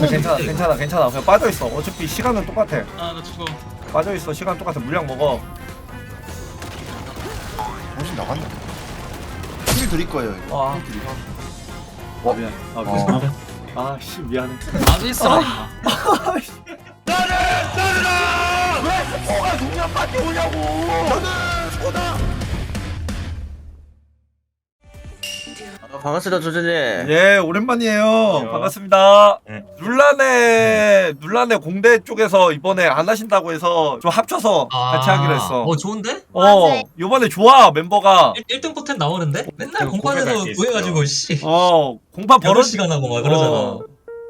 형은 괜찮아 근데- 괜찮아 괜찮아. 그냥 빠져있어. 어차피 시간은 똑같아. 아나 죽어. 빠져있어. 시간 똑같아. 물량 먹어. 정신 나갔네. 힐 드릴 거예요. 이거. 와. 힐 드리고. 아 미안. 아 미안. 아씨 미안해. 아주 있어. 소가 동년밖에 오냐고. 저는 소다. 반갑습니다 조준이 예 오랜만이에요 반갑습니다 네. 눌란의 눌란의 공대 쪽에서 이번에 안 하신다고 해서 좀 합쳐서 같이 하기로 했어 어 좋은데? 어 요번에 좋아 멤버가 1, 등 포텐 나오는데? 맨날 그 공판에서 고백할 게 구해가지고 씨 어 공판 여러 벌어 시간 하고 막 그러잖아 어.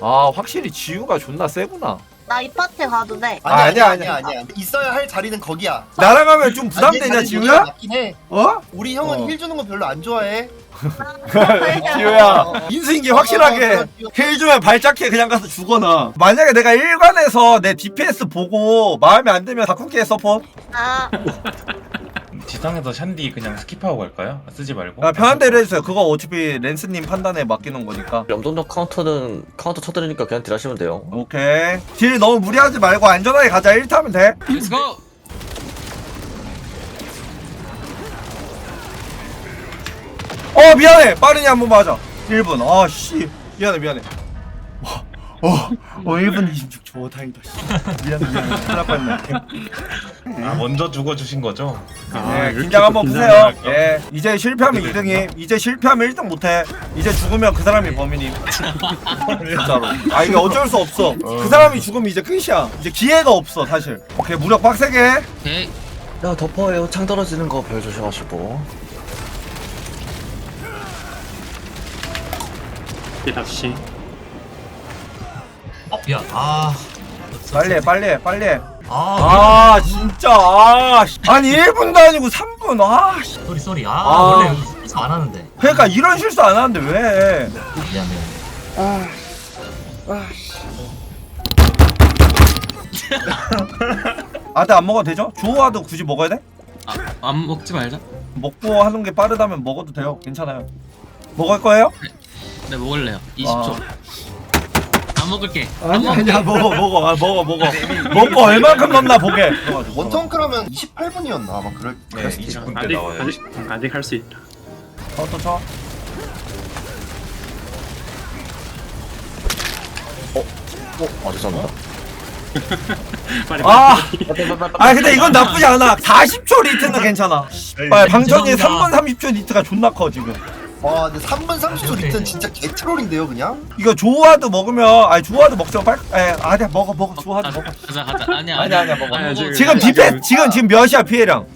아 확실히 지우가 존나 세구나 나 이 파트 가도 돼. 아, 아니야 아니야, 아니야 아니야. 있어야 할 자리는 거기야. 나랑 하면 좀 부담되냐 지우야? 맞긴 해. 어? 우리 형은 어. 힐 주는 거 별로 안 좋아해. 지우야 인수인계 확실하게. 힐 주면 발작해. 그냥 가서 죽어나 만약에 내가 1관에서 내 DPS 보고 마음에 안 들면 바꿀게 서포 아, 지상에서 샨디 그냥 스킵하고 갈까요? 아, 쓰지 말고? 아, 편한 대로 해주세요. 그거 어차피 렌스님 판단에 맡기는 거니까. 염동력 카운터는 카운터 쳐드리니까 그냥 딜하시면 돼요. 오케이. 딜 너무 무리하지 말고 안전하게 가자. 1타면 돼. 렛츠고 어 미안해. 빠르니 한번 맞아 1분. 아씨. 미안해 미안해. 어, 어, 어 1분 26초. 어, 다행이다 씨. 미안해 미안해. 큰일 날 뻔했네. 아 먼저 죽어주신 거죠? 네, 긴장 한번 푸세요. 예. 이제 실패하면 2등이. 이제 실패하면 1등 못해. 이제 죽으면 그 사람이 범인임 진짜로. 아 이게 어쩔 수 없어. 그 사람이 죽으면 이제 끝이야. 이제 기회가 없어 사실. 오케이 무력 빡세게. 오케이 야 덮어요. 창 떨어지는 거 별 조심하시고 어 미안 아. 빨리 해 빨리 해 빨리 해. 아, 아 진짜. 아 씨. 아니 1분도 아니고 3분. 아 씨. 쏘리 쏘리. 아, 아. 원래 실수 안 하는데. 그러니까 이런 실수 안 하는데 왜? 미안 미안 아들 안 먹어도 되죠? 조화도 굳이 먹어야 돼? 아, 안 먹지 말자. 먹고 하는 게 빠르다면 먹어도 돼요. 괜찮아요. 먹을 거예요? 네 먹을래요. 20초. 안 먹을게. 안 아니 먹을게 아니야 먹어 먹어 아, 먹어 먹어. 먹고 얼만큼 넣나 보게. 원턴크라면 28분이었나? 아마 그럴 네 그랬을 텐데. 20분 때 나와요. 아직 아직 할 수 있다. 카운터 쳐아 죄송합니다. 빨리 아, 아 근데 이건 나쁘지 않아. 40초 리트는 괜찮아. 아, 방천이 죄송합니다. 3분 30초 리트가 존나 커 지금 와 근데 3분 30초 리턴 진짜 개트롤인데요 그냥? 이거 조화도 먹으면 아니 조화도 먹죠. 빨 에, 아니야 먹어 먹어. 조화도 먹어. 가자 가자. 아니야 아니야 아니야. 먹어. 아니야, 지금- 디페 지금 지금 몇이야 피해량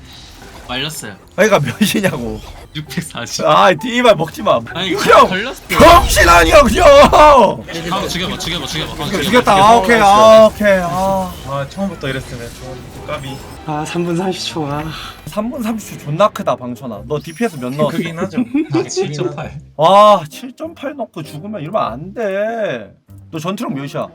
말렸어요. 그러니까 몇이냐고. 640아 디발 먹지 마. 아니 이거 그냥 걸렸어 병신 아니야 그냥. 바로 죽여봐 죽여봐 죽여봐. 바로 이거 죽여봐. 죽였다 아 오케이 아 오케이 아. 아 처음부터 이랬으면 좀 까비 아 3분 30초. 아. 3분 30초 존나 크다 방천아. 너 DPS 몇 넣었어? 크긴 하죠. 아7.8 와 7.8 넣고 죽으면 이러면 안 돼 너 전투력 몇이야?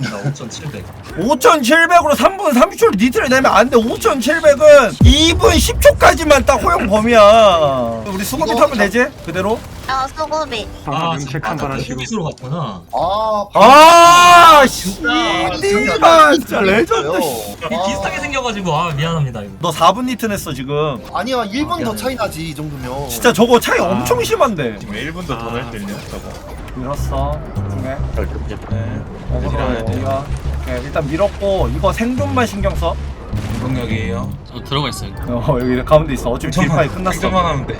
나 5,700 5700으로 3분 30초를 니트를 내면 안 돼 5700은 2분 10초까지만 딱 허용 범위야 우리 수고비 타면 되지? 그대로? 아, 소고비. 아, 진짜 체크 한번 하시고. 로 갔구나. 아 아 씨발 진짜 레전드. 씨. 이 비슷하게 생겨가지고 아 미안합니다 이거. 너 4분 니트 냈어 지금. 아니야 1분 더 차이 나지 이 정도면. 진짜 저거 차이 엄청 심한데. 지금 1분도 더낼수 있네요 저거. 밀었어 중에. 네. 어그로. 우리가 오케이, 일단 밀었고 이거 생존만 신경 써. 공격이에요? 저 들어가 있어요. 어, 여기 가운데 있어. 어차피 딜파이 끝났어. 생존만 하면 돼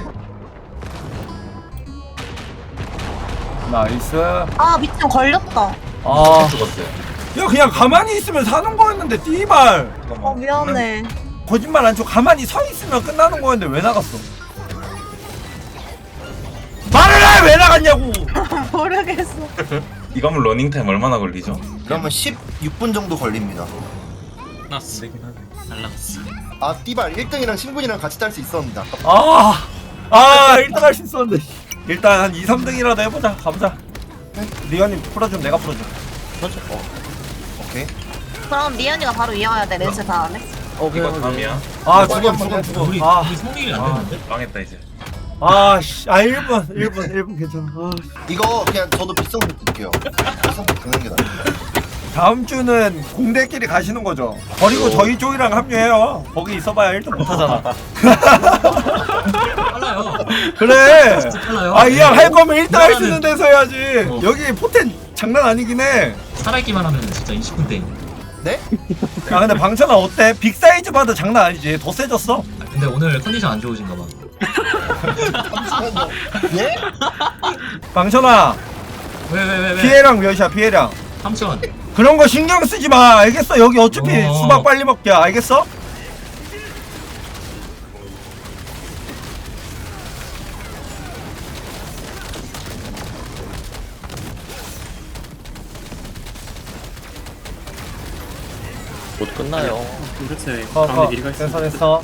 나이스. 아, 미친 걸렸다. 아. 죽었어요 야 그냥 가만히 있으면 사는 거였는데 띠발. 어, 미안해. 거짓말 안 치고 가만히 서 있으면 끝나는 거였는데 왜 나갔어? 말을 해! 왜 나갔냐고! 모르겠어. 이거 하면 러닝 타임 얼마나 걸리죠? 그러면 16분 정도 걸립니다. 났어. 날라갔어. 아 띠발. 1등이랑 신분이랑 같이 딸 수 있었는데 아깝다. 아 아 1등 할 수 있었는데 일단 한 2, 3등이라도 해보자 가보자 리언님 풀어주면 내가 풀어줘 그렇죠 어. 오케이 그럼 미연이가 바로 이어야 돼, 렌즈 다음에. 오케이 이거 오케이. 다음이야 아 빨리 죽음 한번 죽음 해. 우리 죽음 우리 성일이 안 아. 됐는데 망했다 이제 아아씨 아 1분 1분 1분 괜찮아 아. 이거 그냥 저도 빗성도 볼게요 빗성도 드는 게 나아요 다음 주는 공대끼리 가시는 거죠. 버리고 저희 쪽이랑 합류해요. 거기 있어봐야 1등 못하잖아. 빨라요. 그래. 진짜 빨라요. 아, 이왕 할 거면 1등 할 수. 있는 데서 해야지. 어. 여기 포텐 장난 아니긴 해. 살아있기만 하면 진짜 20분 땡. 네? 아, 근데 방천아 어때? 빅 사이즈 봐도 장난 아니지. 더 세졌어. 아, 근데 오늘 컨디션 안 좋으신가 봐. 잠시만요. 예? 방천아, 왜왜 왜 왜? 피해량 몇이야, 피해량. 3천. 그런 거 신경 쓰지 마. 알겠어? 여기 어차피 어. 수박 빨리 먹게. 알겠어? 끝나요. 그렇지. 어, 가운데 어, 미리가 있어.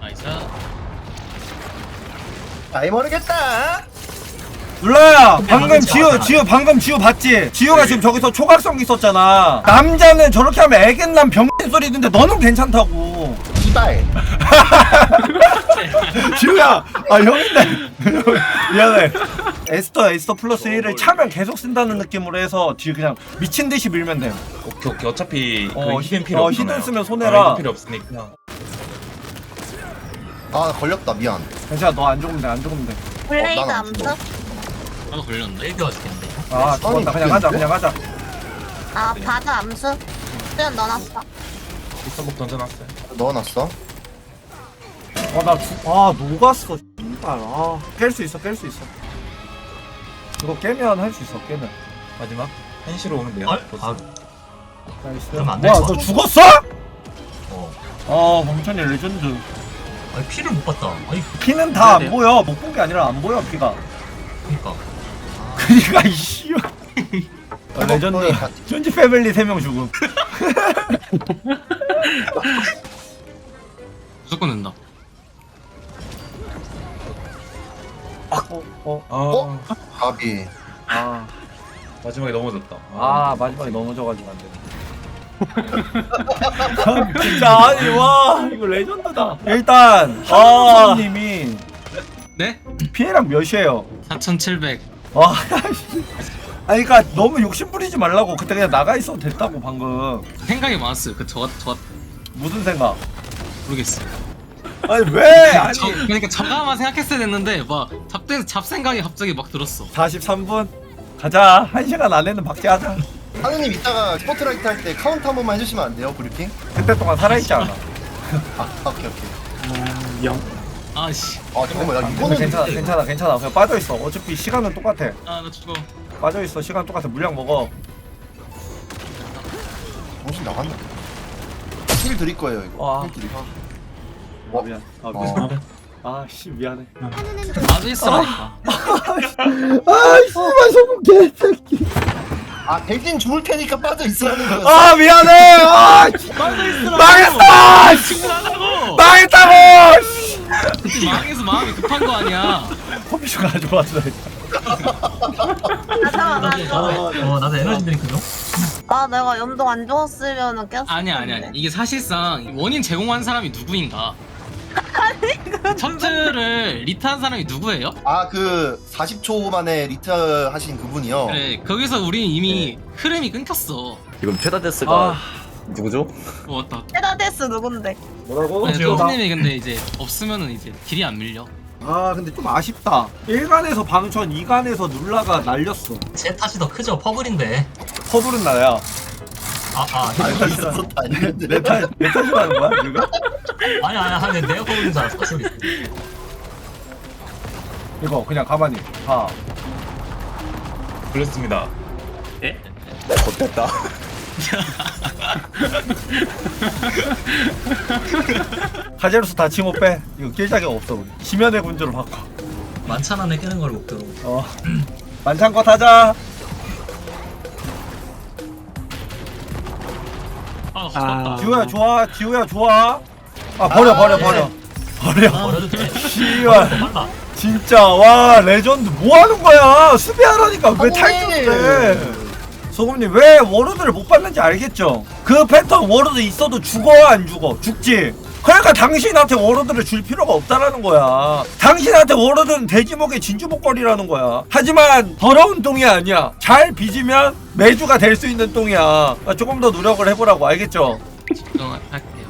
나이스. 아이 모르겠다. 눌러야 방금 방금 지우 좋았다. 지우 방금 지우 봤지? 지우가 지금 저기서 초각성 있었잖아 남자는 저렇게 하면 애견남 병신 소리 듣는데 너는 괜찮다고 이발. 지우야 아 형인데 미안해 에스터 에스터 플러스 1을 차면 계속 쓴다는 느낌으로 해서 뒤에 그냥 미친 듯이 밀면 돼 오케이 오케이 어차피 어, 그 히든 필요 어, 없잖아요. 히든 쓰면 손해라. 어, 히든 필요 없으니까 아 걸렸다 미안. 괜찮아 너 안 죽으면 돼 안 죽으면 블레이드 어, 나는 암수? 나도 걸렸네. 레이드가 죽겠는데. 돼아 죽었다 그냥 하자 그냥 하자 아 바드 암수? 수연 넣어놨어 비싼복 던져놨어요. 넣어놨어. 어나아 녹았어 씨발 아깰 수 있어 깰 수 있어 이거 깨면 할 수 있어 깨면 마지막 한시로 오면 돼요. 아, 보스. 아, 나이스 뭐야. 너 죽었어? 어. 아 범천이 레전드 아니 피를 못 봤다. 아니 피는 다안 네, 네. 보여 못 본 게 아니라 안 보여 피가 그니까. 그니까 이씨 아, 레전드 쫀지 패밀리 3명 죽음 무조건 된다. 어? 어? 아 어? 가비. 아, 마지막에 넘어졌다. 아 마지막에 넘어져가지고 안 돼 진짜 아니 와 이거 레전드다 일단 아 님이 네? 피해량 몇이에요? 4,700. 와 씨. 아니 그니까 너무 욕심 부리지 말라고 그때 그냥 나가 있어도 됐다고 방금 생각이 많았어요. 그 저, 저, 무슨 생각 모르겠어요. 아니 왜 아니 저, 그러니까 저가만 생각했어야 됐는데, 막, 잡, 잡생각이 갑자기 막 들었어. 43분 가자 1시간 안에는 박제하자 하느님 이따가 스포트라이트 할 때 카운트 한 번만 해주시면 안 돼요 브리핑? 그때 동안 살아있지 않아 아 오케이 오케이. 영. 아씨. 아 잠깐만 야 근데 이거는 괜찮아 괜찮아 괜찮아 그냥 빠져 있어 어차피 시간은 똑같아 아, 나 죽어. 빠져 있어 시간 똑같아 물량 먹어 정신 나갔나? 힐 드릴 거예요 이거. 와. 힐 드릴. 아 미안 아 미안 아씨 미안해 나도 있으라니까. 아 씨발 소금 개새끼 아 대신 죽을 테니까 빠져 있으라는 거였어. 아 미안해 아 씨. 망했어 씨. 하라고! 망했다고 씨. 망해서 마음이 급한 거 아니야. 커피숍 아 잠깐만 나도 나도 어 나도 에너지 드링크 좀. 아 내가 연동 안 좋았으면은 깼어 아니야, 아니야, 아니야. 이게 사실상 원인 제공한 사람이 누구인가? 첨트를 리트한 사람이 누구예요? 아 그 40초 만에 리트 하신 그분이요. 그래, 거기서 우린 이미 흐름이 끊겼어. 지금 최다 데스가 아 누구죠? 어, 맞다. 페다데스 누군데 뭐라고? 아니, 어째요? 토스님이 근데 이제 없으면은 이제 딜이 안 밀려. 아 근데 좀 아쉽다 1간에서 방천 2간에서 눌라가 날렸어 제 탓이 더 크죠. 퍼블인데. 퍼블은 나야 아 아. 알고 있었다. 내 탓, 내 탓이라는 거야 지금? 아니 아니 아니 내가 퍼블인 줄 알았어. 소리. 이거 그냥 가만히 가 걸렸습니다. 예? 좆됐다. 가제로스 다 칭호 빼 이거 낄 자격 없어 우리 심연의 군주로 바꿔 만찬 안에 깨는 걸 목표로. 어 만찬껏 하자 아, 아. 지우야 좋아 지우야 좋아 아 버려 버려 버려 버려 버려도 돼. 씨발 빨라. 진짜 와 레전드 뭐 하는 거야 수비하라니까 왜 소금님! 탈출을 해 소금님 왜 워로드를 못 받는지 알겠죠 그 패턴 워로드 있어도 죽어 안 죽어 죽지 그러니까 당신한테 워로드를 줄 필요가 없다라는 거야. 당신한테 워로드는 돼지목의 진주목걸이라는 거야. 하지만 더러운 똥이 아니야. 잘 빚으면 매주가 될 수 있는 똥이야. 아, 조금 더 노력을 해보라고 알겠죠?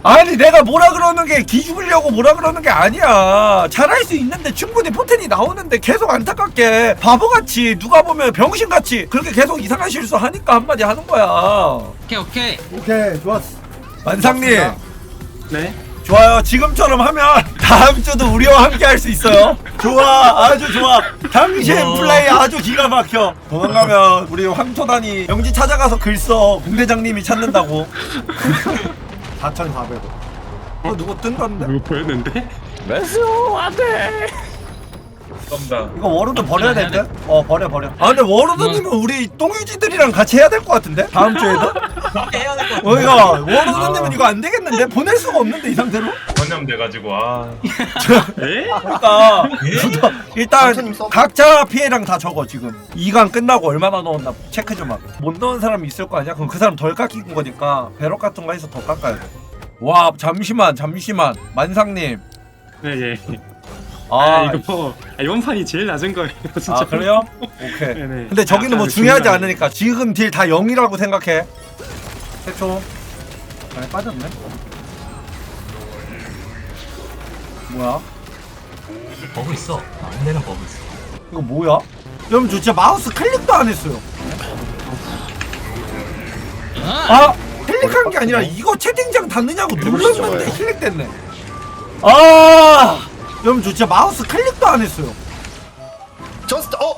아니 내가 뭐라 그러는 게 기죽으려고 뭐라 그러는 게 아니야. 잘할 수 있는데 충분히 포텐이 나오는데 계속 안타깝게 바보같이 누가 보면 병신같이 그렇게 계속 이상한 실수 하니까 한마디 하는 거야. 오케이 오케이. 오케이 좋았어. 만상님. 네. 좋아요. 지금처럼 하면 다음 주도 우리와 함께 할 수 있어요. 좋아. 아주 좋아. 당신 어. 플레이 아주 기가 막혀. 도망가면 우리 황토단이 영지 찾아가서 글써. 공대장님이 찾는다고 4,400원 어 누구 뜬다는데? 누구 보였는데? 매수 안돼 감사합니다. 이거 워로드 버려야 될 듯? 어 버려 버려 아 근데 워로드님은 우리 똥유지들이랑 같이 해야 될 것 같은데? 다음 주에도? 그렇게 해야 될 것 같아. 어 이거 워로드님은 이거 안 되겠는데? 보낼 수가 없는데 이 상태로? 전염돼가지고 아 에? 그러니까 예? 일단 써. 각자 피해량 다 적어 지금 2강 끝나고 얼마나 넣었나 체크 좀 하고 못 넣은 사람이 있을 거 아니야? 그럼 그 사람 덜 깎인 거니까 배럭 같은 거 해서 더 깎아야 돼와 잠시만 잠시만 만상님 네, 예. 아, 아, 이거 아, 이번 판이 제일 낮은 거예요, 진짜. 아 그래요? 오케이 네네. 근데 저기는 뭐 중요하지 중요하네. 않으니까 지금 딜 다 0이라고 생각해 최초 안에 빠졌네 뭐야? 버그 있어. 안 되는 버그 있어. 이거 뭐야? 여러분 저 진짜 마우스 클릭도 안 했어요 아 클릭한 게 아니라 이거 채팅창 닿느냐고 눌렀는데 클릭됐네 아 여러분 저 진짜 마우스 클릭도 안 했어요 저스트 어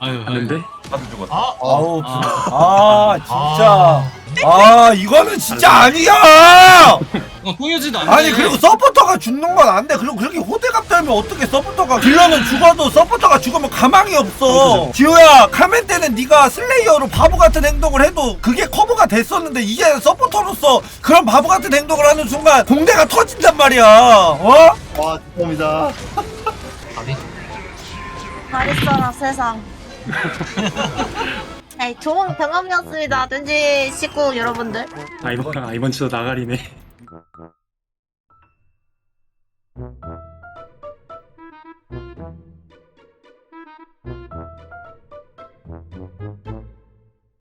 아유? 다들 죽었어. 아, 아우 아. 아 진짜 아 이거는 진짜 아니야 어, 꾸며지도 않네. 아니 그리고 서포터가 죽는 건 안 돼. 그리고 그렇게 호대갑 떨면 어떻게 서포터가 딜러는 죽어도 서포터가 죽으면 가망이 없어. 지호야 카멘 때는 네가 슬레이어로 바보 같은 행동을 해도 그게 커버가 됐었는데 이제 서포터로서 그런 바보 같은 행동을 하는 순간 공대가 터진단 말이야. 어? 와 죄송합니다 답이 잘 있어라 세상. 에이, 좋은 경험이었습니다. 든지 식구 여러분들. 아, 이번, 아, 이번 주도 나가리네.